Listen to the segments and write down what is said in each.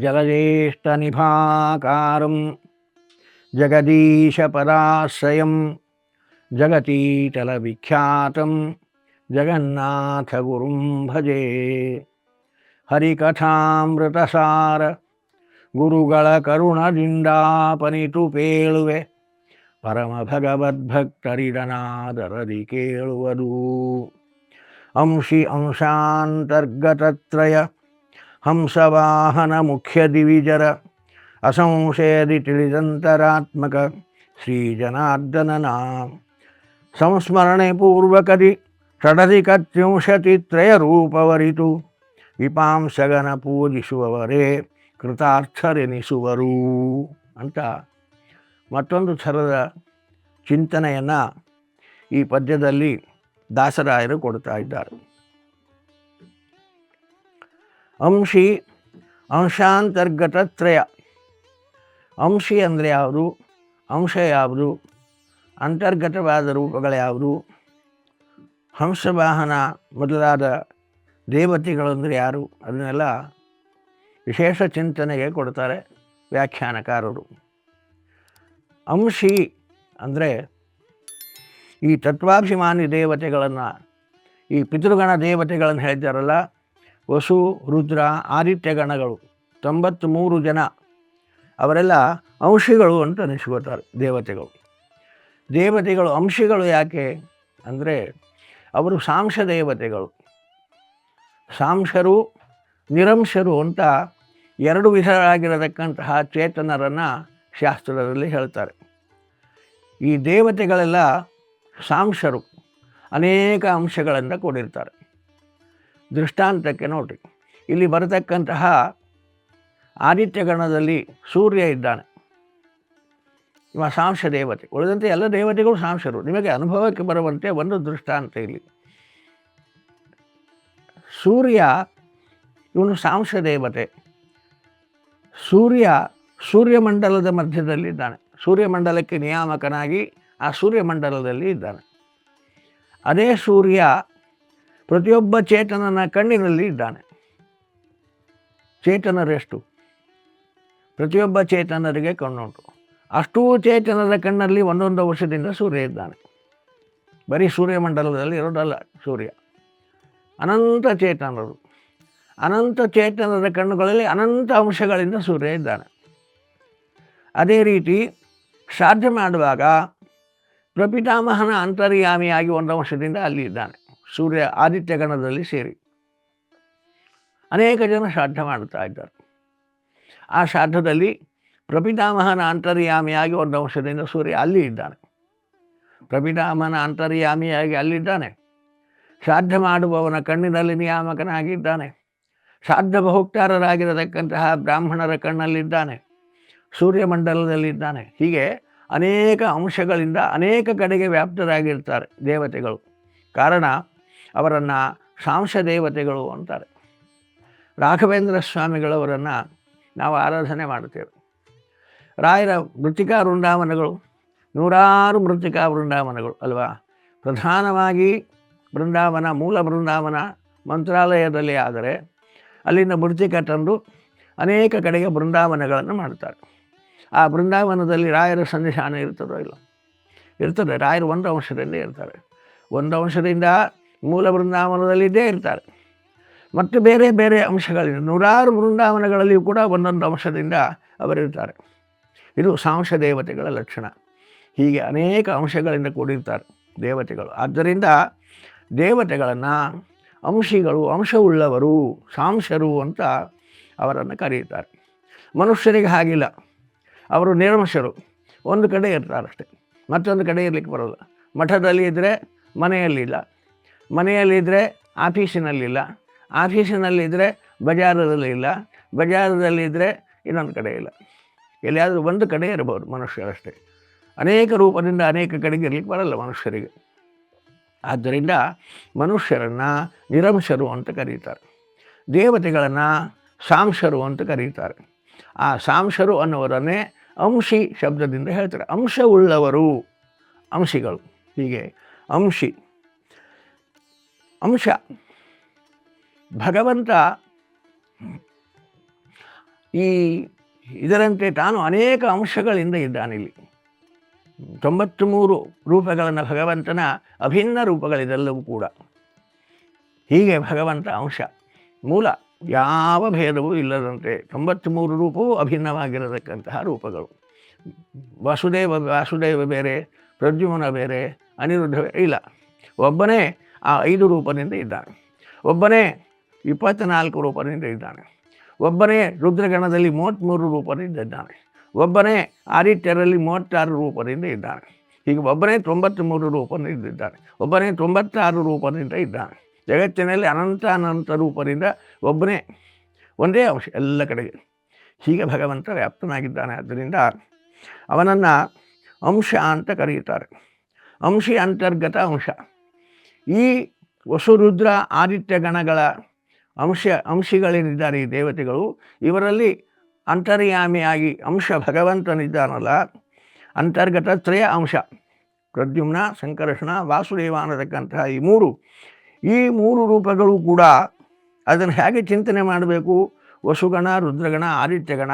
जलज्येष्ठनिभाकारं जगदीशपदाश्रयं जगतीतलविख्यातं जगन्नाथगुरुं भजे ಹರಿಕಥಾಮೃತಸಾರ ಗುರುಗಳ ಕರುಣದಿಂದಾಪನಿತು ಪೇಳುವೆ ಪರಮ ಭಗವದ್ಭಕ್ತರಿದನಾದರದಿ ಕೇಳುವುದು ಅಂಶಿ ಅಂಶಾಂತರ್ಗತತ್ರಯ ಹಂಸವಾಹನ ಮುಖ್ಯ ದಿವಿಜರ ಅಸಂಶಯದಿ ತಿಳಿದಂತರಾತ್ಮಕ ಶ್ರೀ ಜನಾರ್ದನನ ಸಂಸ್ಮರಣೆ ಪೂರ್ವಕದಿ ಷಡಧಿಕತ್ರಿಂಶತಿತ್ರಯ ರೂಪವರಿತು. ವಿಪಾಂಸಗನ ಪೂಜಿಸುವವರೇ ಕೃತಾರ್ಥರೆನಿಸುವರು ಅಂತ ಮತ್ತೊಂದು ಥರದ ಚಿಂತನೆಯನ್ನು ಈ ಪದ್ಯದಲ್ಲಿ ದಾಸರಾಯರು ಕೊಡ್ತಾ ಇದ್ದಾರೆ. ಅಂಶಿ ಅಂಶಾಂತರ್ಗತತ್ರಯ. ಅಂಶಿ ಅಂದರೆ ಯಾವುದು? ಅಂಶ ಯಾವುದು? ಅಂತರ್ಗತವಾದ ರೂಪಗಳು ಯಾವುದು? ಹಂಸವಾಹನ ಮೊದಲಾದ ದೇವತೆಗಳಂದರೆ ಯಾರು? ಅದನ್ನೆಲ್ಲ ವಿಶೇಷ ಚಿಂತನೆಗೆ ಕೊಡ್ತಾರೆ ವ್ಯಾಖ್ಯಾನಕಾರರು. ಅಂಶಿ ಅಂದರೆ ಈ ತತ್ವಾಭಿಮಾನಿ ದೇವತೆಗಳನ್ನು, ಈ ಪಿತೃಗಣ ದೇವತೆಗಳನ್ನು ಹೇಳ್ತಾರಲ್ಲ ವಸು, ರುದ್ರ, ಆದಿತ್ಯಗಣಗಳು ತೊಂಬತ್ತು ತೊಂಬತ್ತ್ಮೂರು ಜನ. ಅವರೆಲ್ಲ ಅಂಶಿಗಳು ಅಂತ ಅನಿಸ್ಕೋತಾರೆ ದೇವತೆಗಳು. ದೇವತೆಗಳು ಅಂಶಿಗಳು ಯಾಕೆ ಅಂದರೆ ಅವರು ಸಾಂಶ ದೇವತೆಗಳು. ಸಾಂಶರು, ನಿರಂಶರು ಅಂತ ಎರಡು ವಿಧರಾಗಿರತಕ್ಕಂತಹ ಚೇತನರನ್ನು ಶಾಸ್ತ್ರದಲ್ಲಿ ಹೇಳ್ತಾರೆ. ಈ ದೇವತೆಗಳೆಲ್ಲ ಸಾಂಶರು, ಅನೇಕ ಅಂಶಗಳಿಂದ ಕೂಡಿರ್ತಾರೆ ದೃಷ್ಟಾಂತಕ್ಕೆ ನೋಡಿ ಇಲ್ಲಿ ಬರತಕ್ಕಂತಹ ಆದಿತ್ಯಗಣದಲ್ಲಿ ಸೂರ್ಯ ಇದ್ದಾನೆ. ಇವ ಸಾಂಶ ದೇವತೆ. ಉಳಿದಂತೆ ಎಲ್ಲ ದೇವತೆಗಳು ಸಾಂಶರು. ನಿಮಗೆ ಅನುಭವಕ್ಕೆ ಬರುವಂತೆ ಒಂದು ದೃಷ್ಟಾಂತ ಇಲ್ಲಿ. ಸೂರ್ಯ ಇವನು ಸಾಂಶ ದೇವತೆ. ಸೂರ್ಯ ಸೂರ್ಯಮಂಡಲದ ಮಧ್ಯದಲ್ಲಿದ್ದಾನೆ ಸೂರ್ಯಮಂಡಲಕ್ಕೆ ನಿಯಾಮಕನಾಗಿ ಆ ಸೂರ್ಯಮಂಡಲದಲ್ಲಿ ಇದ್ದಾನೆ. ಅದೇ ಸೂರ್ಯ ಪ್ರತಿಯೊಬ್ಬ ಚೇತನನ ಕಣ್ಣಿನಲ್ಲಿ ಇದ್ದಾನೆ. ಚೇತನರೆಷ್ಟು? ಪ್ರತಿಯೊಬ್ಬ ಚೇತನರಿಗೆ ಕಣ್ಣುಂಟು. ಅಷ್ಟೂ ಚೇತನದ ಕಣ್ಣಲ್ಲಿ ಒಂದೊಂದು ವರ್ಷದಿಂದ ಸೂರ್ಯ ಇದ್ದಾನೆ. ಬರೀ ಸೂರ್ಯಮಂಡಲದಲ್ಲಿ ಇರೋದಲ್ಲ ಸೂರ್ಯ. ಅನಂತ ಚೇತನರು. ಅನಂತ ಚೇತನದ ಕಣ್ಣುಗಳಲ್ಲಿ ಅನಂತ ಅಂಶಗಳಿಂದ ಸೂರ್ಯ ಇದ್ದಾನೆ. ಅದೇ ರೀತಿ ಸಾಧ್ಯ ಮಾಡುವಾಗ ಪ್ರಪಿತಾಮಹನ ಅಂತರ್ಯಾಮಿಯಾಗಿ ಒಂದು ವರ್ಷದಿಂದ ಅಲ್ಲಿ ಇದ್ದಾನೆ. ಸೂರ್ಯ ಆದಿತ್ಯ ಗಣದಲ್ಲಿ ಸೇರಿ. ಅನೇಕ ಜನ ಶ್ರಾದ್ದ ಮಾಡುತ್ತಾ ಇದ್ದಾರೆ. ಆ ಶ್ರಾದ್ದದಲ್ಲಿ ಪ್ರಪಿತಾಮಹನ ಅಂತರ್ಯಾಮಿಯಾಗಿ ಒಂದು ಅಂಶದಿಂದ ಸೂರ್ಯ ಅಲ್ಲಿ ಇದ್ದಾನೆ. ಪ್ರಪಿತಾಮಹನ ಅಂತರ್ಯಾಮಿಯಾಗಿ ಅಲ್ಲಿದ್ದಾನೆ ಶ್ರಾದ್ದ ಮಾಡುವವನ ಕಣ್ಣಿನಲ್ಲಿ ನಿಯಾಮಕನಾಗಿದ್ದಾನೆ. ಶ್ರಾದ್ದ ಬಹುಕ್ತಾರರಾಗಿರತಕ್ಕಂತಹ ಬ್ರಾಹ್ಮಣರ ಕಣ್ಣಲ್ಲಿದ್ದಾನೆ. ಸೂರ್ಯಮಂಡಲದಲ್ಲಿದ್ದಾನೆ ಹೀಗೆ ಅನೇಕ ಅಂಶಗಳಿಂದ ಅನೇಕ ಕಡೆಗೆ ವ್ಯಾಪ್ತರಾಗಿರ್ತಾರೆ ದೇವತೆಗಳು. ಕಾರಣ ಅವರನ್ನು ಶಾಂಶ ದೇವತೆಗಳು ಅಂತಾರೆ. ರಾಘವೇಂದ್ರ ಸ್ವಾಮಿಗಳವರನ್ನು ನಾವು ಆರಾಧನೆ ಮಾಡುತ್ತೇವೆ. ರಾಯರ ಮೃತ್ತಿಕಾ ವೃಂದಾವನಗಳು, ನೂರಾರು ಮೃತ್ತಿಕಾ ವೃಂದಾವನಗಳು ಅಲ್ವಾ? ಪ್ರಧಾನವಾಗಿ ಬೃಂದಾವನ ಮೂಲ ಬೃಂದಾವನ ಮಂತ್ರಾಲಯದಲ್ಲಿ ಆದರೆ ಅಲ್ಲಿಂದ ಮೃತ್ತಿಕ ತಂದು ಅನೇಕ ಕಡೆಗೆ ಬೃಂದಾವನಗಳನ್ನು ಮಾಡ್ತಾರೆ. ಆ ಬೃಂದಾವನದಲ್ಲಿ ರಾಯರ ಸನ್ನಿಧಾನ ಇರ್ತದೋ ಇಲ್ಲ? ಇರ್ತದೆ. ರಾಯರು ಒಂದು ಅಂಶದಿಂದ ಇರ್ತಾರೆ. ಒಂದು ಅಂಶದಿಂದ ಮೂಲ ಬೃಂದಾವನದಲ್ಲಿದ್ದೇ ಇರ್ತಾರೆ. ಮತ್ತು ಬೇರೆ ಬೇರೆ ಅಂಶಗಳಿಂದ ನೂರಾರು ಬೃಂದಾವನಗಳಲ್ಲಿಯೂ ಕೂಡ ಒಂದೊಂದು ಅಂಶದಿಂದ ಅವರಿರ್ತಾರೆ. ಇದು ಸಾಂಶ ದೇವತೆಗಳ ಲಕ್ಷಣ. ಹೀಗೆ ಅನೇಕ ಅಂಶಗಳಿಂದ ಕೂಡಿರ್ತಾರೆ ದೇವತೆಗಳು. ಆದ್ದರಿಂದ ದೇವತೆಗಳನ್ನು ಅಂಶಿಗಳು, ಅಂಶವುಳ್ಳವರು, ಸಾಂಶರು ಅಂತ ಅವರನ್ನು ಕರೆಯುತ್ತಾರೆ. ಮನುಷ್ಯರಿಗೆ ಹಾಗಿಲ್ಲ. ಅವರು ನಿರ್ಮಶರು. ಒಂದು ಕಡೆ ಇರ್ತಾರಷ್ಟೆ. ಮತ್ತೊಂದು ಕಡೆ ಇರಲಿಕ್ಕೆ ಬರೋಲ್ಲ. ಮಠದಲ್ಲಿ ಇದ್ದರೆ ಮನೆಯಲ್ಲಿಲ್ಲ. ಮನೆಯಲ್ಲಿದ್ದರೆ ಆಫೀಸಿನಲ್ಲಿಲ್ಲ ಆಫೀಸಿನಲ್ಲಿದ್ದರೆ ಬಜಾರದಲ್ಲಿ ಇಲ್ಲ ಬಜಾರದಲ್ಲಿದ್ದರೆ ಇನ್ನೊಂದು ಕಡೆ ಇಲ್ಲ. ಎಲ್ಲಿಯಾದರೂ ಒಂದು ಕಡೆ ಇರಬಹುದು ಮನುಷ್ಯರಷ್ಟೇ ಅನೇಕ ರೂಪದಿಂದ ಅನೇಕ ಕಡೆಗೆ ಇರಲಿಕ್ಕೆ ಬರಲ್ಲ ಮನುಷ್ಯರಿಗೆ. ಆದ್ದರಿಂದ ಮನುಷ್ಯರನ್ನು ನಿರಂಶರು ಅಂತ ಕರೀತಾರೆ. ದೇವತೆಗಳನ್ನು ಸಾಂಶರು ಅಂತ ಕರೀತಾರೆ. ಆ ಸಾಂಶರು ಅನ್ನೋರನ್ನೇ ಅಂಶಿ ಶಬ್ದದಿಂದ ಹೇಳ್ತಾರೆ. ಅಂಶವುಳ್ಳವರು ಅಂಶಿಗಳು. ಹೀಗೆ ಅಂಶಿ. ಅಂಶ. ಭಗವಂತ ಈ ಇದರಂತೆ ತಾನು ಅನೇಕ ಅಂಶಗಳಿಂದ ಇದ್ದಾನಿಲ್ಲಿ ತೊಂಬತ್ತ್ಮೂರು ರೂಪಗಳನ್ನು ಭಗವಂತನ ಅಭಿನ್ನ ರೂಪಗಳಿದೆಲ್ಲವೂ ಕೂಡ. ಹೀಗೆ ಭಗವಂತ ಅಂಶ. ಮೂಲ ಯಾವ ಭೇದವೂ ಇಲ್ಲದಂತೆ ತೊಂಬತ್ತ್ಮೂರು ರೂಪವೂ ಅಭಿನ್ನವಾಗಿರತಕ್ಕಂತಹ ರೂಪಗಳು. ವಾಸುದೇವ ವಾಸುದೇವ ಬೇರೆ, ಪ್ರದ್ಯುಮ್ನ ಬೇರೆ, ಅನಿರುದ್ಧ ಇಲ್ಲ. ಒಬ್ಬನೇ ಆ ಐದು ರೂಪದಿಂದ ಇದ್ದಾನೆ. ಒಬ್ಬನೇ ಇಪ್ಪತ್ತ್ನಾಲ್ಕು ರೂಪದಿಂದ ಇದ್ದಾನೆ. ಒಬ್ಬನೇ ರುದ್ರಗಣದಲ್ಲಿ ಮೂವತ್ತ್ಮೂರು ರೂಪದಿಂದ ಇದ್ದಾನೆ. ಒಬ್ಬನೇ ಆದಿತ್ಯರಲ್ಲಿ ಮೂವತ್ತಾರು ರೂಪದಿಂದ ಇದ್ದಾನೆ. ಹೀಗೆ ಒಬ್ಬನೇ ತೊಂಬತ್ತ್ಮೂರು ರೂಪದಿಂದ ಇದ್ದಾನೆ. ಒಬ್ಬನೇ ತೊಂಬತ್ತಾರು ರೂಪದಿಂದ ಇದ್ದಾನೆ. ಜಗತ್ತಿನಲ್ಲಿ ಅನಂತ ಅನಂತ ರೂಪದಿಂದ ಒಬ್ಬನೇ ಒಂದೇ ಅಂಶ ಎಲ್ಲ ಕಡೆಗೆ. ಹೀಗೆ ಭಗವಂತ ವ್ಯಾಪ್ತನಾಗಿದ್ದಾನೆ. ಆದ್ದರಿಂದ ಅವನನ್ನು ಅಂಶ ಅಂತ ಕರೆಯುತ್ತಾರೆ. ಅಂಶಿ ಅಂತರ್ಗತ ಅಂಶ. ಈ ವಸುರುದ್ರ ಆದಿತ್ಯ ಗಣಗಳ ಅಂಶ ಅಂಶಗಳೇನಿದ್ದಾರೆ ಈ ದೇವತೆಗಳು. ಇವರಲ್ಲಿ ಅಂತರ್ಯಾಮಿಯಾಗಿ ಅಂಶ ಭಗವಂತನಿದ್ದಾನಲ್ಲ, ಅಂತರ್ಗತ ತ್ರಯ ಅಂಶ, ಪ್ರದ್ಯುಮ್ನ, ಸಂಕರ್ಷಣ ವಾಸುದೇವ ಅನ್ನತಕ್ಕಂತಹ ಈ ಮೂರು. ಈ ಮೂರು ರೂಪಗಳು ಕೂಡ ಅದನ್ನು ಹೇಗೆ ಚಿಂತನೆ ಮಾಡಬೇಕು? ವಸುಗಣ, ರುದ್ರಗಣ, ಆದಿತ್ಯಗಣ,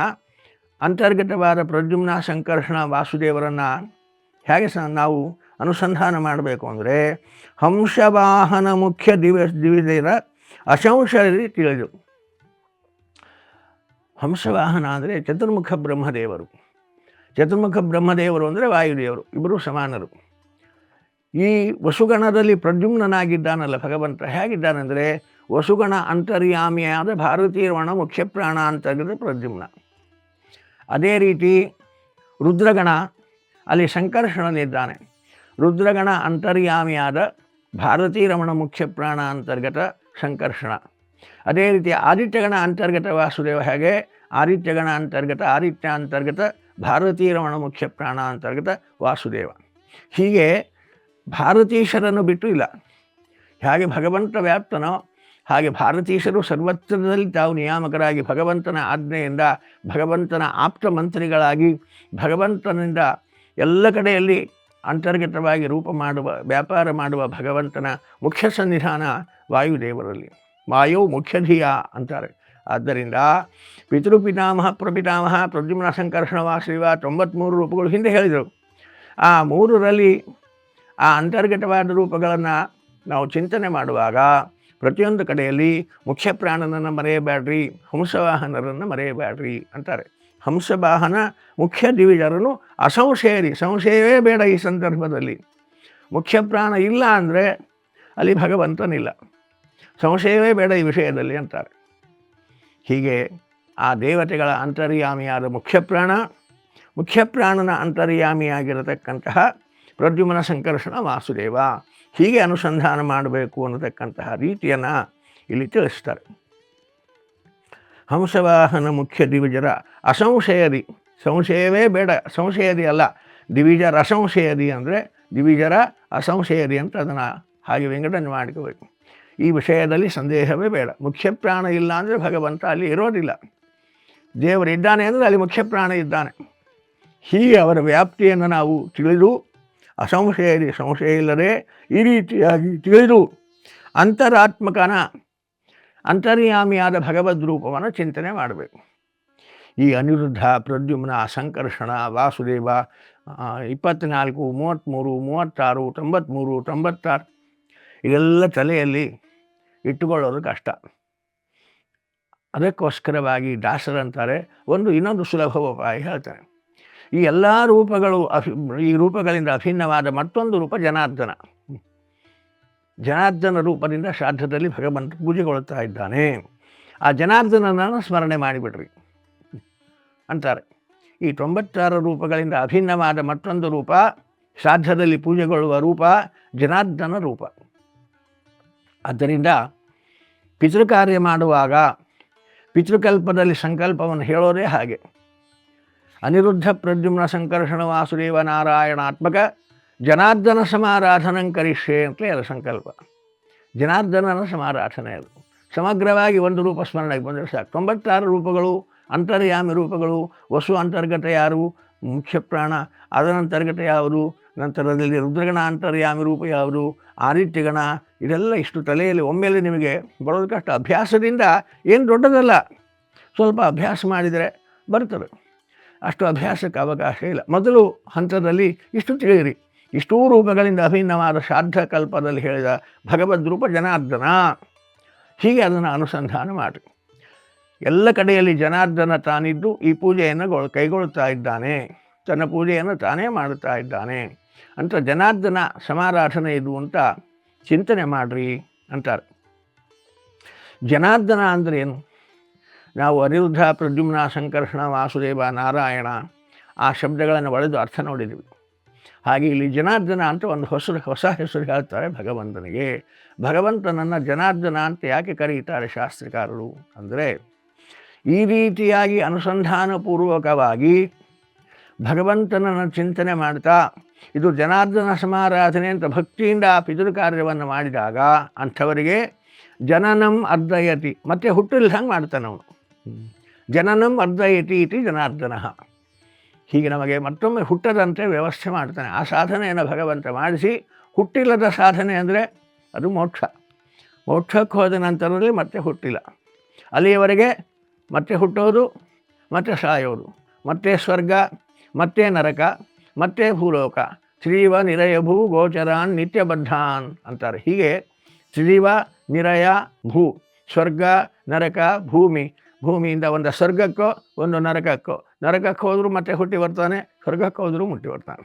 ಅಂತರ್ಗತವಾದ ಪ್ರದ್ಯುಮ್ನ, ಸಂಕರ್ಷಣ, ವಾಸುದೇವರನ್ನು ಹೇಗೆ ಸ, ನಾವು ಅನುಸಂಧಾನ ಮಾಡಬೇಕು ಅಂದರೆ ಹಂಸವಾಹನ ಮುಖ್ಯ ದಿವ ದಿವಿದರ ಅಶಂಶರಿ ತಿಳಿದು. ಹಂಸವಾಹನ ಅಂದರೆ ಚತುರ್ಮುಖ ಬ್ರಹ್ಮದೇವರು. ಚತುರ್ಮುಖ ಬ್ರಹ್ಮದೇವರು ಅಂದರೆ ವಾಯುದೇವರು, ಇಬ್ಬರು ಸಮಾನರು. ಈ ವಸುಗಣದಲ್ಲಿ ಪ್ರದ್ಯುಮ್ನಾಗಿದ್ದಾನಲ್ಲ ಭಗವಂತ, ಹೇಗಿದ್ದಾನೆಂದರೆ ವಸುಗಣ ಅಂತರ್ಯಾಮಿಯಾದ ಭಾರತೀಯರವಣ ಮುಖ್ಯ ಪ್ರಾಣ ಅಂತರ್ಗತ ಪ್ರದ್ಯುಮ್ನ. ಅದೇ ರೀತಿ ರುದ್ರಗಣ ಅಲ್ಲಿ ಸಂಕರ್ಷಣನಿದ್ದಾನೆ ರುದ್ರಗಣ ಅಂತರ್ಯಾಮಿಯಾದ ಭಾರತೀರಮಣ ಮುಖ್ಯ ಪ್ರಾಣ ಅಂತರ್ಗತ ಸಂಕರ್ಷಣ. ಅದೇ ರೀತಿ ಆದಿತ್ಯಗಣ ಅಂತರ್ಗತ ವಾಸುದೇವ ಹಾಗೆ? ಆದಿತ್ಯಗಣ ಅಂತರ್ಗತ, ಆದಿತ್ಯ ಅಂತರ್ಗತ ಭಾರತೀರಮಣ ಮುಖ್ಯ ಪ್ರಾಣ ಅಂತರ್ಗತ ವಾಸುದೇವ. ಹೀಗೆ ಭಾರತೀಶರನ್ನು ಬಿಟ್ಟು ಇಲ್ಲ. ಹಾಗೆ ಭಗವಂತ ವ್ಯಾಪ್ತನೋ, ಹಾಗೆ ಭಾರತೀಶರು ಸರ್ವತ್ರದಲ್ಲಿ ತಾವು ನಿಯಾಮಕರಾಗಿ ಭಗವಂತನ ಆಜ್ಞೆಯಿಂದ, ಭಗವಂತನ ಆಪ್ತ ಮಂತ್ರಿಗಳಾಗಿ ಭಗವಂತನಿಂದ ಎಲ್ಲ ಕಡೆಯಲ್ಲಿ ಅಂತರ್ಗತವಾಗಿ ರೂಪ ಮಾಡುವ, ವ್ಯಾಪಾರ ಮಾಡುವ ಭಗವಂತನ ಮುಖ್ಯ ಸನ್ನಿಧಾನ ವಾಯುದೇವರಲ್ಲಿ. ವಾಯು ಮುಖ್ಯಧಿಯ ಅಂತಾರೆ. ಆದ್ದರಿಂದ ಪಿತೃಪಿತಾಮಹ, ಪ್ರಪಿತಾಮಹ, ಪ್ರದ್ಯುಮ್ನ ಸಂಕರ್ಷಣ, ವಾಸುದೇವ ತೊಂಬತ್ತ್ಮೂರು ರೂಪಗಳು ಹಿಂದೆ ಹೇಳಿದರು. ಆ ಮೂರರಲ್ಲಿ ಆ ಅಂತರ್ಗತವಾದ ರೂಪಗಳನ್ನು ನಾವು ಚಿಂತನೆ ಮಾಡುವಾಗ ಪ್ರತಿಯೊಂದು ಕಡೆಯಲ್ಲಿ ಮುಖ್ಯ ಪ್ರಾಣನನ್ನು ಮರೆಯಬೇಡ್ರಿ, ಹಂಸವಾಹನರನ್ನು ಮರೆಯಬೇಡ್ರಿ ಅಂತಾರೆ. ಹಂಸವಾಹನ ಮುಖ್ಯ ದಿವಿಜರನು ಅಸಂಶಯರಿ. ಸಂಶಯವೇ ಬೇಡ ಈ ಸಂದರ್ಭದಲ್ಲಿ. ಮುಖ್ಯ ಪ್ರಾಣ ಇಲ್ಲ ಅಂದರೆ ಅಲ್ಲಿ ಭಗವಂತನಿಲ್ಲ. ಸಂಶಯವೇ ಬೇಡ ಈ ವಿಷಯದಲ್ಲಿ ಅಂತಾರೆ. ಹೀಗೆ ಆ ದೇವತೆಗಳ ಅಂತರ್ಯಾಮಿಯಾದ ಮುಖ್ಯ ಪ್ರಾಣ, ಮುಖ್ಯ ಪ್ರಾಣನ ಅಂತರ್ಯಾಮಿಯಾಗಿರತಕ್ಕಂತಹ ಪ್ರದ್ಯುಮನ ಸಂಕರ್ಷಣ ವಾಸುದೇವ. ಹೀಗೆ ಅನುಸಂಧಾನ ಮಾಡಬೇಕು ಅನ್ನತಕ್ಕಂತಹ ರೀತಿಯನ್ನು ಇಲ್ಲಿ ತಿಳಿಸ್ತಾರೆ. ಹಂಸವಾಹನ ಮುಖ್ಯ ದಿವಿಜರ ಅಸಂಶಯದಿ. ಸಂಶಯವೇ ಬೇಡ, ಸಂಶಯದಿ ಅಲ್ಲ. ದಿವಿಜರ ಅಸಂಶಯದಿ ಅಂದರೆ ದಿವಿಜರ ಅಸಂಶಯದಿ ಅಂತ ಅದನ್ನು ಹಾಗೆ ವಿಂಗಡಣೆ ಮಾಡ್ಕೋಬೇಕು. ಈ ವಿಷಯದಲ್ಲಿ ಸಂದೇಹವೇ ಬೇಡ. ಮುಖ್ಯ ಪ್ರಾಣ ಇಲ್ಲ ಅಂದರೆ ಭಗವಂತ ಅಲ್ಲಿ ಇರೋದಿಲ್ಲ. ದೇವರಿದ್ದಾನೆ ಅಂದರೆ ಅಲ್ಲಿ ಮುಖ್ಯ ಪ್ರಾಣ ಇದ್ದಾನೆ. ಹೀಗೆ ಅವರ ವ್ಯಾಪ್ತಿಯನ್ನು ನಾವು ತಿಳಿದು, ಅಸಂಶಯದಿ, ಸಂಶಯ ಇಲ್ಲದೆ ಈ ರೀತಿಯಾಗಿ ತಿಳಿದು, ಅಂತರಾತ್ಮಕನ ಅಂತರ್ಯಾಮಿಯಾದ ಭಗವದ್ ರೂಪವನ್ನು ಚಿಂತನೆ ಮಾಡಬೇಕು. ಈ ಅನಿರುದ್ಧ, ಪ್ರದ್ಯುಮ್ನ, ಸಂಕರ್ಷಣ, ವಾಸುದೇವ ಇಪ್ಪತ್ತ್ನಾಲ್ಕು ಮೂವತ್ತ್ಮೂರು, ಮೂವತ್ತಾರು, ತೊಂಬತ್ತ್ಮೂರು, ತೊಂಬತ್ತಾರು, ಇದೆಲ್ಲ ತಲೆಯಲ್ಲಿ ಇಟ್ಟುಕೊಳ್ಳೋದು ಕಷ್ಟ. ಅದಕ್ಕೋಸ್ಕರವಾಗಿ ದಾಸರಂತಾರೆ ಒಂದು ಇನ್ನೊಂದು ಸುಲಭ ಉಪಾಯ ಹೇಳ್ತಾರೆ ಈ ಎಲ್ಲ ರೂಪಗಳು ಅಭಿ ಈ ರೂಪಗಳಿಂದ ಅಭಿನ್ನವಾದ ಮತ್ತೊಂದು ರೂಪ ಜನಾರ್ದನ. ಜನಾರ್ದನ ರೂಪದಿಂದ ಶ್ರಾದ್ದದಲ್ಲಿ ಭಗವಂತ ಪೂಜೆಗೊಳ್ತಾ ಇದ್ದಾನೆ. ಆ ಜನಾರ್ದನನ್ನು ಸ್ಮರಣೆ ಮಾಡಿಬಿಡ್ರಿ ಅಂತಾರೆ. ಈ ತೊಂಬತ್ತಾರು ರೂಪಗಳಿಂದ ಅಭಿನ್ನವಾದ ಮತ್ತೊಂದು ರೂಪ ಶ್ರಾದ್ದದಲ್ಲಿ ಪೂಜೆಗೊಳ್ಳುವ ರೂಪ ಜನಾರ್ದನ ರೂಪ. ಆದ್ದರಿಂದ ಪಿತೃಕಾರ್ಯ ಮಾಡುವಾಗ ಪಿತೃಕಲ್ಪದಲ್ಲಿ ಸಂಕಲ್ಪವನ್ನು ಹೇಳೋದೇ ಹಾಗೆ. ಅನಿರುದ್ಧ ಪ್ರದ್ಯುಮ್ನ ಸಂಕರ್ಷಣ ವಾಸುದೇವ ನಾರಾಯಣಾತ್ಮಕ ಜನಾರ್ದನ ಸಮಾರಾಧನಂ ಕರಿಷ್ಯೆ ಅಂತಲೇ ಅದು ಸಂಕಲ್ಪ. ಜನಾರ್ದನನ ಸಮಾರಾಧನೆ ಅದು. ಸಮಗ್ರವಾಗಿ ಒಂದು ರೂಪ ಸ್ಮರಣೆಗೆ ಬಂದರೆ ಸಾಕು. ತೊಂಬತ್ತಾರು ರೂಪಗಳು, ಅಂತರ್ಯಾಮಿ ರೂಪಗಳು, ವಸು ಅಂತರ್ಗತ ಯಾರು? ಮುಖ್ಯ ಪ್ರಾಣ. ಅದನಂತರ್ಗತ ಯಾವುದು ನಂತರದಲ್ಲಿ ರುದ್ರಗಣ ಅಂತರ್ಯಾಮಿ ರೂಪ ಯಾವುದು ಆದಿತ್ಯಗಣ. ಇದೆಲ್ಲ ಇಷ್ಟು ತಲೆಯಲ್ಲಿ ಒಮ್ಮೆಲೆ ನಿಮಗೆ ಬರೋದು ಕಷ್ಟ ಅಭ್ಯಾಸದಿಂದ ಏನು ದೊಡ್ಡದಲ್ಲ. ಸ್ವಲ್ಪ ಅಭ್ಯಾಸ ಮಾಡಿದರೆ ಬರ್ತದೆ. ಅಷ್ಟು ಅಭ್ಯಾಸಕ್ಕೆ ಅವಕಾಶ ಇಲ್ಲ. ಮೊದಲು ಹಂತದಲ್ಲಿ ಇಷ್ಟು ತಿಳಿಯಿರಿ. ಇಷ್ಟೂ ರೂಪಗಳಿಂದ ಅಭಿನ್ನವಾದ ಶಾರ್ಧ ಕಲ್ಪದಲ್ಲಿ ಹೇಳಿದ ಭಗವದ್ ರೂಪ ಜನಾರ್ದನ. ಹೀಗೆ ಅದನ್ನು ಅನುಸಂಧಾನ ಮಾಡಿ. ಎಲ್ಲ ಕಡೆಯಲ್ಲಿ ಜನಾರ್ದನ ತಾನಿದ್ದು ಈ ಪೂಜೆಯನ್ನು ಗೊ, ಕೈಗೊಳ್ತಾ ಇದ್ದಾನೆ. ತನ್ನ ಪೂಜೆಯನ್ನು ತಾನೇ ಮಾಡುತ್ತಾ ಇದ್ದಾನೆ. ಅಂತ ಜನಾರ್ದನ ಸಮಾರಾಧನೆ ಇದು ಅಂತ ಚಿಂತನೆ ಮಾಡಿರಿ ಅಂತಾರೆ. ಜನಾರ್ದನ ಅಂದರೆ ಏನು? ನಾವು ಅನಿರುದ್ಧ ಪ್ರದ್ಯುಮ್ನ ಸಂಕರ್ಷಣ ವಾಸುದೇವ ನಾರಾಯಣ ಆ ಶಬ್ದಗಳನ್ನು ಒಳೆದು ಅರ್ಥ ನೋಡಿದ್ದೀವಿ. ಹಾಗೆ ಇಲ್ಲಿ ಜನಾರ್ದನ ಅಂತ ಒಂದು ಹೊಸ ಹೊಸ ಹೆಸರು ಹೇಳ್ತಾರೆ ಭಗವಂತನಿಗೆ. ಭಗವಂತನನ್ನು ಜನಾರ್ದನ ಅಂತ ಯಾಕೆ ಕರೀತಾರೆ ಶಾಸ್ತ್ರಕಾರರು ಅಂದರೆ ಈ ರೀತಿಯಾಗಿ ಅನುಸಂಧಾನಪೂರ್ವಕವಾಗಿ ಭಗವಂತನನ್ನು ಚಿಂತನೆ ಮಾಡ್ತಾ ಇದು ಜನಾರ್ದನ ಸಮಾರಾಧನೆ ಅಂತ ಭಕ್ತಿಯಿಂದ ಆ ಪಿತೃ ಕಾರ್ಯವನ್ನು ಮಾಡಿದಾಗ ಅಂಥವರಿಗೆ ಜನನಂ ಅರ್ಧಯತಿ ಮತ್ತೆ ಹುಟ್ಟಿಲ್ದಂಗೆ ಮಾಡ್ತಾನೆ ಅವನು. ಜನನಂ ಅರ್ಧಯತಿ ಇತಿ ಜನಾರ್ದನ. ಹೀಗೆ ನಮಗೆ ಮತ್ತೊಮ್ಮೆ ಹುಟ್ಟದಂತೆ ವ್ಯವಸ್ಥೆ ಮಾಡ್ತಾನೆ. ಆ ಸಾಧನೆಯನ್ನು ಭಗವಂತ ಮಾಡಿಸಿ, ಹುಟ್ಟಿಲ್ಲದ ಸಾಧನೆ ಅಂದರೆ ಅದು ಮೋಕ್ಷ. ಮೋಕ್ಷಕ್ಕೆ ಹೋದ ನಂತರದಲ್ಲಿ ಮತ್ತೆ ಹುಟ್ಟಿಲ್ಲ. ಅಲ್ಲಿಯವರೆಗೆ ಮತ್ತೆ ಹುಟ್ಟೋದು, ಮತ್ತೆ ಸಾಯೋದು, ಮತ್ತೆ ಸ್ವರ್ಗ, ಮತ್ತೆ ನರಕ, ಮತ್ತೆ ಭೂಲೋಕ. ಶ್ರೀವ ನಿರಯ ಭೂ ಗೋಚರಾನ್ ನಿತ್ಯಬದ್ಧಾನ್ ಅಂತಾರೆ. ಹೀಗೆ ಶ್ರೀವ ನಿರಯ ಭೂ, ಸ್ವರ್ಗ, ನರಕ, ಭೂಮಿ ಭೂಮಿಯಿಂದ ಒಂದು ಸ್ವರ್ಗಕ್ಕೋ, ಒಂದು ನರಕಕ್ಕೋ. ನರಕಕ್ಕೆ ಹೋದರೂ ಮತ್ತೆ ಹುಟ್ಟಿ ಬರ್ತಾನೆ, ಸ್ವರ್ಗಕ್ಕೆ ಹೋದರೂ ಮುಟ್ಟಿ ಬರ್ತಾನೆ.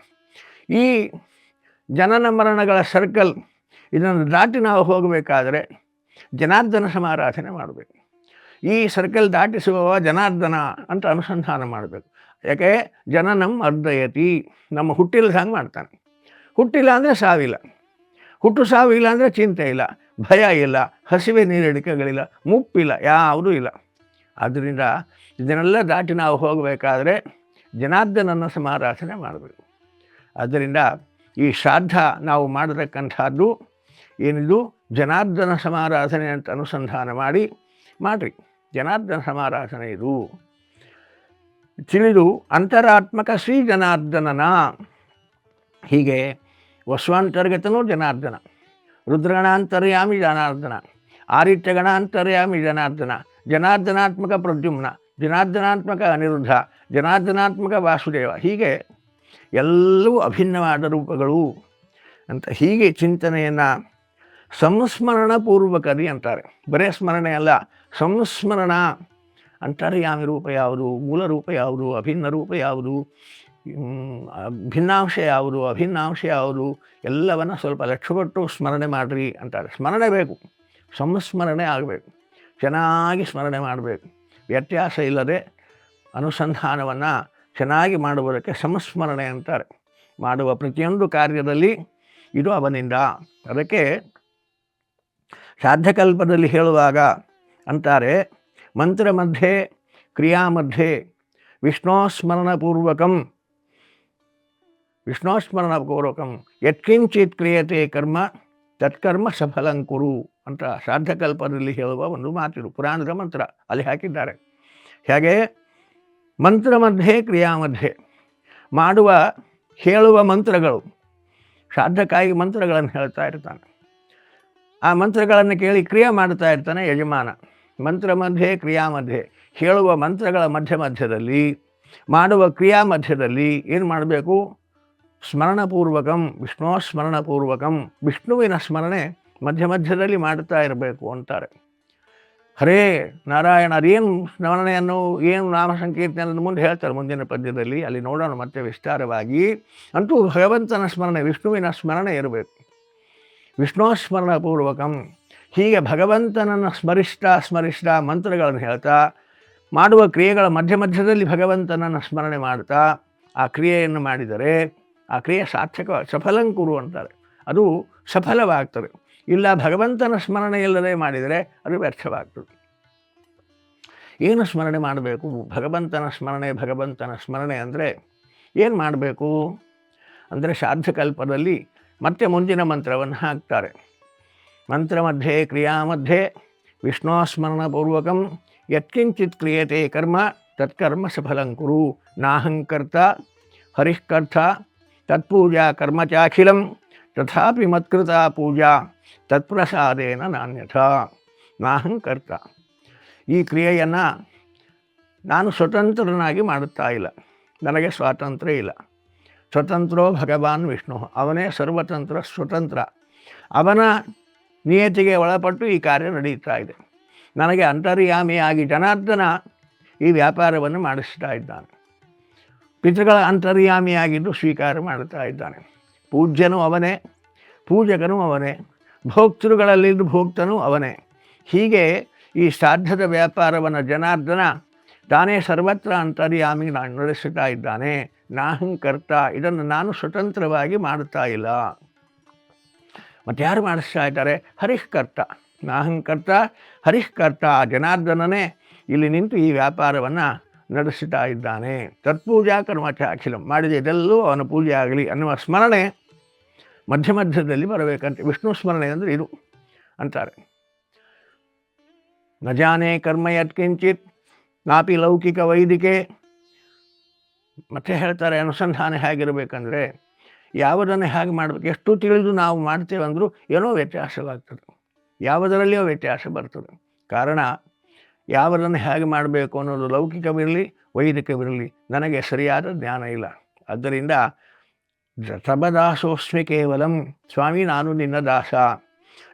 ಈ ಜನನ ಮರಣಗಳ ಸರ್ಕಲ್ ಇದನ್ನು ದಾಟಿ ನಾವು ಹೋಗಬೇಕಾದರೆ ಜನಾರ್ದನ ಸಮಾರಾಧನೆ ಮಾಡಬೇಕು. ಈ ಸರ್ಕಲ್ ದಾಟಿಸುವವ ಜನಾರ್ದನ ಅಂತ ಅನುಸಂಧಾನ ಮಾಡಬೇಕು. ಯಾಕೆ? ಜನನಂ ಅರ್ಧಯತಿ. ನಮ್ಮ ಹುಟ್ಟಿಲ್ಲ ಹಂಗೆ ಮಾಡ್ತಾನೆ. ಹುಟ್ಟಿಲ್ಲ ಅಂದರೆ ಸಾವಿಲ್ಲ. ಹುಟ್ಟು ಸಾವಿಲ್ಲ ಅಂದರೆ ಚಿಂತೆ ಇಲ್ಲ. ಭಯ ಇಲ್ಲ. ಹಸಿವೆ ನೀರಿಡಿಕೆಗಳಿಲ್ಲ. ಮುಪ್ಪಿಲ್ಲ. ಯಾವುದೂ ಇಲ್ಲ. ಆದ್ದರಿಂದ ಇದನ್ನೆಲ್ಲ ದಾಟಿ ನಾವು ಹೋಗಬೇಕಾದ್ರೆ ಜನಾರ್ದನನ್ನು ಸಮಾರಾಧನೆ ಮಾಡಬೇಕು. ಆದ್ದರಿಂದ ಈ ಶ್ರಾದ್ದ ನಾವು ಮಾಡತಕ್ಕಂಥದ್ದು ಏನಿದು? ಜನಾರ್ದನ ಸಮಾರಾಧನೆ ಅಂತ ಅನುಸಂಧಾನ ಮಾಡಿ ಮಾಡಿರಿ. ಜನಾರ್ದನ ಸಮಾರಾಧನೆ ಇದು. ತಿಳಿದು ಅಂತರಾತ್ಮಕ ಶ್ರೀ ಜನಾರ್ದನನ. ಹೀಗೆ ವಸ್ವಾಂತರ್ಗತನೂ ಜನಾರ್ದನ. ರುದ್ರಗಣಾಂತರ್ಯಾಮಿ ಜನಾರ್ದನ. ಆರಿತ್ಯಗಣಾಂತರ್ಯಾಮಿ ಜನಾರ್ದನ. ಜನಾರ್ದನಾತ್ಮಕ ಪ್ರದ್ಯುಮ್ನ, ಜನಾರ್ದನಾತ್ಮಕ ಅನಿರುದ್ಧ, ಜನಾರ್ದನಾತ್ಮಕ ವಾಸುದೇವ, ಹೀಗೆ ಎಲ್ಲವೂ ಅಭಿನ್ನವಾದ ರೂಪಗಳು ಅಂತ ಹೀಗೆ ಚಿಂತನೆಯನ್ನು ಸಂಸ್ಮರಣ ಪೂರ್ವಕರಿ ಅಂತಾರೆ. ಬರೇ ಸ್ಮರಣೆ ಅಲ್ಲ, ಸಂಸ್ಮರಣ ಅಂತರ್ಯಾಮಿ ರೂಪ ಯಾವುದು, ಮೂಲ ರೂಪ ಯಾವುದು, ಅಭಿನ್ನ ರೂಪ ಯಾವುದು ಭಿನ್ನಾಂಶ ಯಾವುದು, ಅಭಿನ್ನಾಂಶ ಯಾವುದು, ಎಲ್ಲವನ್ನು ಸ್ವಲ್ಪ ಲಕ್ಷ್ಯಪಟ್ಟು ಸ್ಮರಣೆ ಮಾಡಿರಿ ಅಂತಾರೆ. ಸ್ಮರಣೆ ಬೇಕು, ಸಂಸ್ಮರಣೆ ಆಗಬೇಕು. ಚೆನ್ನಾಗಿ ಸ್ಮರಣೆ ಮಾಡಬೇಕು. ವ್ಯತ್ಯಾಸ ಇಲ್ಲದೆ ಅನುಸಂಧಾನವನ್ನು ಚೆನ್ನಾಗಿ ಮಾಡುವುದಕ್ಕೆ ಸಂಸ್ಮರಣೆ ಅಂತಾರೆ. ಮಾಡುವ ಪ್ರತಿಯೊಂದು ಕಾರ್ಯದಲ್ಲಿ ಇದು ಅವನಿಂದ. ಅದಕ್ಕೆ ಸಾಧ್ಯಕಲ್ಪದಲ್ಲಿ ಹೇಳುವಾಗ ಅಂತಾರೆ, ಮಂತ್ರ ಮಧ್ಯೆ, ಕ್ರಿಯಾ ಮಧ್ಯೆ, ವಿಷ್ಣೋಸ್ಮರಣಪೂರ್ವಕಂ ವಿಷ್ಣೋಸ್ಮರಣಪೂರ್ವಕಂ, ಯತ್ಕಿಂಚಿತ್ ಕ್ರಿಯತೆ ಕರ್ಮ, ತತ್ಕರ್ಮ ಸಫಲಂಕುರು ಅಂತ ಸಾಧಕಲ್ಪದಲ್ಲಿ ಹೇಳುವ ಒಂದು ಮಾತಿದು, ಪುರಾಣದ ಮಂತ್ರ ಅಲ್ಲಿ ಹಾಕಿದ್ದಾರೆ. ಹೇಗೆ? ಮಂತ್ರ ಮಧ್ಯೆ, ಕ್ರಿಯಾ ಮಧ್ಯೆ. ಮಾಡುವ, ಹೇಳುವ ಮಂತ್ರಗಳು. ಶ್ರಾದ್ದಕ್ಕಾಗಿ ಮಂತ್ರಗಳನ್ನು ಹೇಳ್ತಾ ಇರ್ತಾನೆ. ಆ ಮಂತ್ರಗಳನ್ನು ಕೇಳಿ ಕ್ರಿಯೆ ಮಾಡ್ತಾ ಇರ್ತಾನೆ ಯಜಮಾನ. ಮಂತ್ರ ಮಧ್ಯೆ, ಕ್ರಿಯಾ ಮಧ್ಯೆ. ಹೇಳುವ ಮಂತ್ರಗಳ ಮಧ್ಯ ಮಧ್ಯದಲ್ಲಿ, ಮಾಡುವ ಕ್ರಿಯಾ ಮಧ್ಯದಲ್ಲಿ ಏನು ಮಾಡಬೇಕು? ಸ್ಮರಣಪೂರ್ವಕಂ ವಿಷ್ಣುವ ಸ್ಮರಣಪೂರ್ವಕಂ ವಿಷ್ಣುವಿನ ಸ್ಮರಣೆ ಮಧ್ಯ ಮಧ್ಯದಲ್ಲಿ ಮಾಡ್ತಾ ಇರಬೇಕು ಅಂತಾರೆ. ಹರೇ ನಾರಾಯಣ ಅದೇನು ಸ್ಮರಣೆಯನ್ನು, ಏನು ನಾಮ ಸಂಕೀರ್ತನೆ ಮುಂದೆ ಹೇಳ್ತಾರೆ ಮುಂದಿನ ಪದ್ಯದಲ್ಲಿ, ಅಲ್ಲಿ ನೋಡೋಣ ಮತ್ತೆ ವಿಸ್ತಾರವಾಗಿ. ಅಂತೂ ಭಗವಂತನ ಸ್ಮರಣೆ, ವಿಷ್ಣುವಿನ ಸ್ಮರಣೆ ಇರಬೇಕು. ವಿಷ್ಣು ಸ್ಮರಣಪೂರ್ವಕಂ ಹೀಗೆ ಭಗವಂತನನ್ನು ಸ್ಮರಿಸ್ತಾ ಸ್ಮರಿಸ್ತಾ ಮಂತ್ರಗಳನ್ನು ಹೇಳ್ತಾ, ಮಾಡುವ ಕ್ರಿಯೆಗಳ ಮಧ್ಯ ಮಧ್ಯದಲ್ಲಿ ಭಗವಂತನನ್ನು ಸ್ಮರಣೆ ಮಾಡ್ತಾ, ಆ ಕ್ರಿಯೆಯನ್ನು ಮಾಡಿದರೆ, ಆ ಕ್ರಿಯೆ ಸಾರ್ಥಕ ಸಫಲಂಕುರು ಅಂತಾರೆ ಅದು ಸಫಲವಾಗ್ತದೆ. ಇಲ್ಲ ಭಗವಂತನ ಸ್ಮರಣೆ ಇಲ್ಲದೆ ಮಾಡಿದರೆ ಅದು ವ್ಯರ್ಥವಾಗ್ತದೆ. ಏನು ಸ್ಮರಣೆ ಮಾಡಬೇಕು? ಭಗವಂತನ ಸ್ಮರಣೆ ಭಗವಂತನ ಸ್ಮರಣೆ ಅಂದರೆ ಏನು ಮಾಡಬೇಕು? ಅಂದರೆ ಸಾಧ್ಯಕಲ್ಪದಲ್ಲಿ ಮತ್ತೆ ಮುಂದಿನ ಮಂತ್ರವನ್ನು ಹಾಕ್ತಾರೆ. ಮಂತ್ರ ಮಧ್ಯೆ ಕ್ರಿಯಾ ಮಧ್ಯೆ ವಿಷ್ಣು ಸ್ಮರಣಪೂರ್ವಕಂ ಯತ್ಕಿಂಚಿತ್ ಕ್ರಿಯತೆ ಕರ್ಮ, ತತ್ಕರ್ಮ ಸಫಲಂಕುರು ನಾಹಂಕರ್ತ ಹರಿಷ್ಕರ್ಥ ತತ್ಪೂಜಾ ಕರ್ಮ ಚಾಖಿಲಂ ತಥಾಪಿ ಮತ್ಕೃತ ಪೂಜಾ ತತ್ಪ್ರಸಾದೇನ ನಾಣ್ಯಥ ನಾಹಂಕರ್ತ ಈ ಕ್ರಿಯೆಯನ್ನು ನಾನು ಸ್ವತಂತ್ರನಾಗಿ ಮಾಡುತ್ತಾ ಇಲ್ಲ. ನನಗೆ ಸ್ವಾತಂತ್ರ್ಯ ಇಲ್ಲ. ಸ್ವತಂತ್ರೋ ಭಗವಾನ್ ವಿಷ್ಣು, ಅವನೇ ಸರ್ವತಂತ್ರ, ಸ್ವತಂತ್ರ. ಅವನ ನಿಯತಿಗೆ ಒಳಪಟ್ಟು ಈ ಕಾರ್ಯ ನಡೆಯುತ್ತಾ ಇದೆ. ನನಗೆ ಅಂತರ್ಯಾಮಿಯಾಗಿ ಜನಾರ್ದನ ಈ ವ್ಯಾಪಾರವನ್ನು ಮಾಡಿಸ್ತಾ ಇದ್ದಾನೆ. ಪಿತೃಗಳ ಅಂತರ್ಯಾಮಿಯಾಗಿದ್ದು ಸ್ವೀಕಾರ ಮಾಡುತ್ತಾ ಇದ್ದಾನೆ. ಪೂಜ್ಯನು ಅವನೇ, ಪೂಜಕನು ಅವನೇ, ಭೋಕ್ತೃಗಳಲ್ಲಿದ್ದು ಭೋಕ್ತನೂ ಅವನೇ. ಹೀಗೆ ಈ ಶ್ರಾದ್ದದ ವ್ಯಾಪಾರವನ್ನು ಜನಾರ್ದನ ತಾನೇ ಸರ್ವತ್ರ ಅಂತರ್ಯಾಮಿ ನಾನು ನಡೆಸುತ್ತಾ ಇದ್ದಾನೆ. ನಾಹಂಕರ್ತ ಇದನ್ನು ನಾನು ಸ್ವತಂತ್ರವಾಗಿ ಮಾಡುತ್ತಾ ಇಲ್ಲ. ಮತ್ತು ಯಾರು ಮಾಡಿಸ್ತಾ ಇದ್ದಾರೆ? ಹರಿಷ್ಕರ್ತ. ನಾಹಂಕರ್ತ ಹರಿಷ್ಕರ್ತ ಜನಾರ್ದನನೇ ಇಲ್ಲಿ ನಿಂತು ಈ ವ್ಯಾಪಾರವನ್ನು ನಡೆಸುತ್ತಾ ಇದ್ದಾನೆ. ತತ್ಪೂಜಾ ಕರ್ಮಚ ಅಖಿಲಂ ಮಾಡಿದ. ಇದೆಲ್ಲೂ ಅವನ ಪೂಜೆ ಆಗಲಿ ಅನ್ನುವ ಸ್ಮರಣೆ ಮಧ್ಯ ಮಧ್ಯದಲ್ಲಿ ಬರಬೇಕಂತ ವಿಷ್ಣು ಸ್ಮರಣೆ ಅಂದರೆ ಇದು ಅಂತಾರೆ. ನಜಾನೆ ಜಾನೆ ಕರ್ಮ ಯತ್ಕಿಂಚಿತ್ ನಾಪಿ ಲೌಕಿಕ ವೈದಿಕೆ. ಮತ್ತೆ ಹೇಳ್ತಾರೆ ಅನುಸಂಧಾನ ಹೇಗಿರಬೇಕಂದ್ರೆ ಯಾವುದನ್ನು ಹೇಗೆ ಮಾಡಬೇಕು, ಎಷ್ಟು ತಿಳಿದು ನಾವು ಮಾಡ್ತೇವೆ ಅಂದರೂ ಏನೋ ವ್ಯತ್ಯಾಸವಾಗ್ತದೆ. ಯಾವುದರಲ್ಲಿಯೋ ವ್ಯತ್ಯಾಸ ಬರ್ತದೆ. ಕಾರಣ ಯಾವುದನ್ನು ಹೇಗೆ ಮಾಡಬೇಕು ಅನ್ನೋದು ಲೌಕಿಕವಿರಲಿ, ವೈದಿಕವಿರಲಿ, ನನಗೆ ಸರಿಯಾದ ಜ್ಞಾನ ಇಲ್ಲ. ಆದ್ದರಿಂದ ತಬದಾಸೋಸ್ಮಿ ಕೇವಲಂ, ಸ್ವಾಮಿ ನಾನು ನಿನ್ನ ದಾಸ.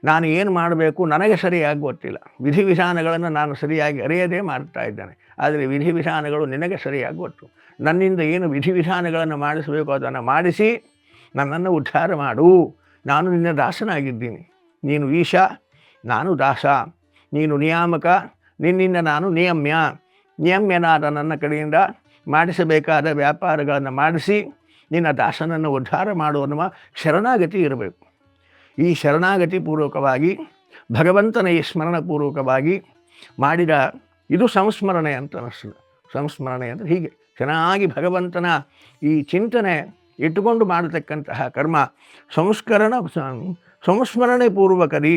ನಾನು ಏನು ಮಾಡಬೇಕು ನನಗೆ ಸರಿಯಾಗಿ ಗೊತ್ತಿಲ್ಲ. ವಿಧಿವಿಧಾನಗಳನ್ನು ನಾನು ಸರಿಯಾಗಿ ಅರಿಯದೇ ಮಾಡ್ತಾ ಇದ್ದೇನೆ. ಆದರೆ ವಿಧಿವಿಧಾನಗಳು ನಿನಗೆ ಸರಿಯಾಗಿ ಗೊತ್ತು. ನನ್ನಿಂದ ಏನು ವಿಧಿವಿಧಾನಗಳನ್ನು ಮಾಡಿಸಬೇಕು ಅದನ್ನು ಮಾಡಿಸಿ, ನನ್ನನ್ನು ಉದ್ಧಾರ ಮಾಡು. ನಾನು ನಿನ್ನ ದಾಸನಾಗಿದ್ದೀನಿ. ನೀನು ಈಶ, ನಾನು ದಾಸ. ನೀನು ನಿಯಾಮಕ, ನಿನ್ನಿಂದ ನಾನು ನಿಯಮ್ಯ. ನಿಯಮ್ಯನಾದ ನನ್ನ ಕಡೆಯಿಂದ ಮಾಡಿಸಬೇಕಾದ ವ್ಯಾಪಾರಗಳನ್ನು ಮಾಡಿಸಿ ನಿನ್ನ ದಾಸನನ್ನು ಉದ್ಧಾರ ಮಾಡುವ ಶರಣಾಗತಿ ಇರಬೇಕು. ಈ ಶರಣಾಗತಿ ಪೂರ್ವಕವಾಗಿ, ಭಗವಂತನ ಈ ಸ್ಮರಣಪೂರ್ವಕವಾಗಿ ಮಾಡಿದ ಇದು ಸಂಸ್ಮರಣೆ ಅಂತ ಅನ್ನಿಸ್ತದೆ ಸಂಸ್ಮರಣೆ ಅಂದರೆ ಹೀಗೆ, ಚೆನ್ನಾಗಿ ಭಗವಂತನ ಈ ಚಿಂತನೆ ಇಟ್ಟುಕೊಂಡು ಮಾಡತಕ್ಕಂತಹ ಕರ್ಮ, ಸಂಸ್ಕರಣ, ಸಂಸ್ಮರಣೆ ಪೂರ್ವಕರಿ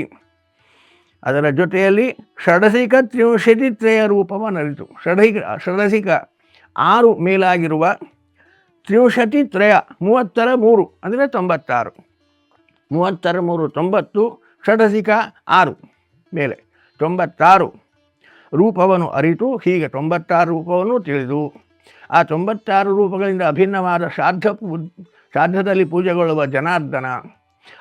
ಅದರ ಜೊತೆಯಲ್ಲಿ ಷಡಸಿಕ ತ್ರಿಂಶತಿತ್ರಯ ರೂಪವನ್ನು ಅರಿತು ಷಡಸಿಕ ಆರು ಮೇಲಾಗಿರುವ ತ್ರಿಂಶತಿ ತ್ರಯ ಮೂವತ್ತರ ಮೂರು, ಅಂದರೆ ತೊಂಬತ್ತಾರು. ಮೂವತ್ತರ ಮೂರು, ತೊಂಬತ್ತು ಷಡಸಿಕ ಆರು, ಮೇಲೆ. ತೊಂಬತ್ತಾರು, ರೂಪವನ್ನು ಅರಿತು, ಹೀಗೆ ತೊಂಬತ್ತಾರು ರೂಪವನ್ನು ತಿಳಿದು, ಆ ತೊಂಬತ್ತಾರು ರೂಪಗಳಿಂದ ಅಭಿನ್ನವಾದ ಶ್ರಾದ್ದ ಪೂ ಶ್ರಾದ್ದದಲ್ಲಿ ಪೂಜೆಗೊಳ್ಳುವ ಜನಾರ್ದನ,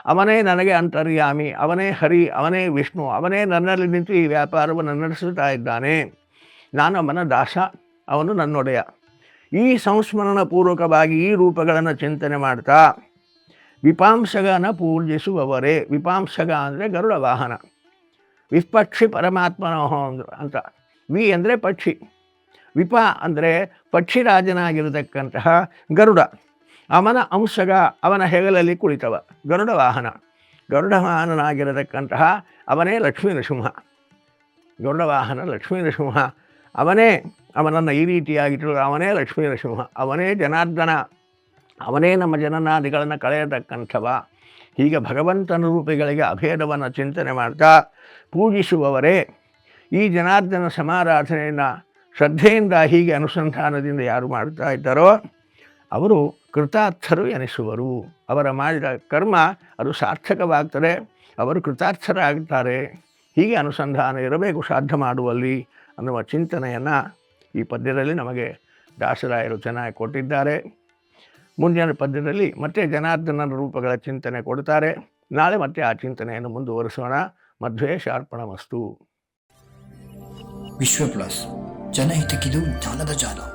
ಅವನೇ ನನಗೆ ಅಂತರ್ಯಾಮಿ, ಅವನೇ ಹರಿ, ಅವನೇ ವಿಷ್ಣು, ಅವನೇ ನನ್ನಲ್ಲಿ ನಿಂತು ಈ ವ್ಯಾಪಾರವನ್ನು ನಡೆಸುತ್ತಾ ಇದ್ದಾನೆ. ನಾನು ಅವನ ದಾಸ ಅವನು ನನ್ನೊಡೆಯ. ಈ ಸಂಸ್ಮರಣ ಪೂರ್ವಕವಾಗಿ ಈ ರೂಪಗಳನ್ನು ಚಿಂತನೆ ಮಾಡ್ತಾ, ವಿಪಾಂಸಗನ ಪೂಜಿಸುವವರೇ ವಿಪಾಂಸಗ ಅಂದರೆ ಗರುಡ ವಾಹನ. ವಿಪಕ್ಷಿ ಪರಮಾತ್ಮನೋಹ ಅಂತ. ವಿ ಅಂದರೆ ಪಕ್ಷಿ. ವಿಪ ಅಂದರೆ ಪಕ್ಷಿರಾಜನಾಗಿರತಕ್ಕಂತಹ ಗರುಡ. ಅವನ ಅಂಶಗ, ಅವನ ಹೆಗಲಲ್ಲಿ ಕುಳಿತವ. ಗರುಡ ವಾಹನ. ಗರುಡ ವಾಹನನಾಗಿರತಕ್ಕಂತಹ ಅವನೇ ಲಕ್ಷ್ಮೀ ನೃಸಿಂಹ ಗರುಡ ವಾಹನ ಲಕ್ಷ್ಮೀ ನೃಸಿಂಹ ಅವನೇ ಅವನನ್ನು ಈ ರೀತಿಯಾಗಿ ತಿಳಿದು ಅವನೇ ಲಕ್ಷ್ಮೀ ನರಸಿಂಹ, ಅವನೇ ಜನಾರ್ದನ, ಅವನೇ ನಮ್ಮ ಜನನಾದಿಗಳನ್ನು ಕಳೆಯತಕ್ಕಂಥವ. ಹೀಗೆ ಭಗವಂತನ ರೂಪಿಗಳಿಗೆ ಅಭೇದವನ್ನು ಚಿಂತನೆ ಮಾಡ್ತಾ ಪೂಜಿಸುವವರೇ, ಈ ಜನಾರ್ದನ ಸಮಾರಾಧನೆಯನ್ನು ಶ್ರದ್ಧೆಯಿಂದ ಹೀಗೆ ಅನುಸಂಧಾನದಿಂದ ಯಾರು ಮಾಡ್ತಾ ಇದ್ದಾರೋ, ಅವರು ಕೃತಾರ್ಥರು ಎನಿಸುವರು. ಅವರ ಮಾಡಿದ ಕರ್ಮ ಅದು ಸಾರ್ಥಕವಾಗ್ತದೆ. ಅವರು ಕೃತಾರ್ಥರಾಗ್ತಾರೆ. ಹೀಗೆ ಅನುಸಂಧಾನ ಇರಬೇಕು, ಸಾಧ್ಯ ಮಾಡುವಲ್ಲಿ ಅನ್ನುವ ಚಿಂತನೆಯನ್ನು ಈ ಪದ್ಯದಲ್ಲಿ ನಮಗೆ ದಾಸರಾಯರು ಚೆನ್ನಾಗಿ ಕೊಟ್ಟಿದ್ದಾರೆ. ಮುಂದಿನ ಪದ್ಯದಲ್ಲಿ ಮತ್ತೆ ಜನಾರ್ದನ ರೂಪಗಳ ಚಿಂತನೆ ಕೊಡ್ತಾರೆ ನಾಳೆ ಮತ್ತೆ ಆ ಚಿಂತನೆಯನ್ನು ಮುಂದುವರಿಸೋಣ. ಮಧ್ವೇ ಶಾರ್ಪಣ ಮಸ್ತು ವಿಶ್ವ ಪ್ಲಸ್ ಜನಹಿತಕ್ಕಿದು ಜ್ಞಾನದ ಜಾಲ.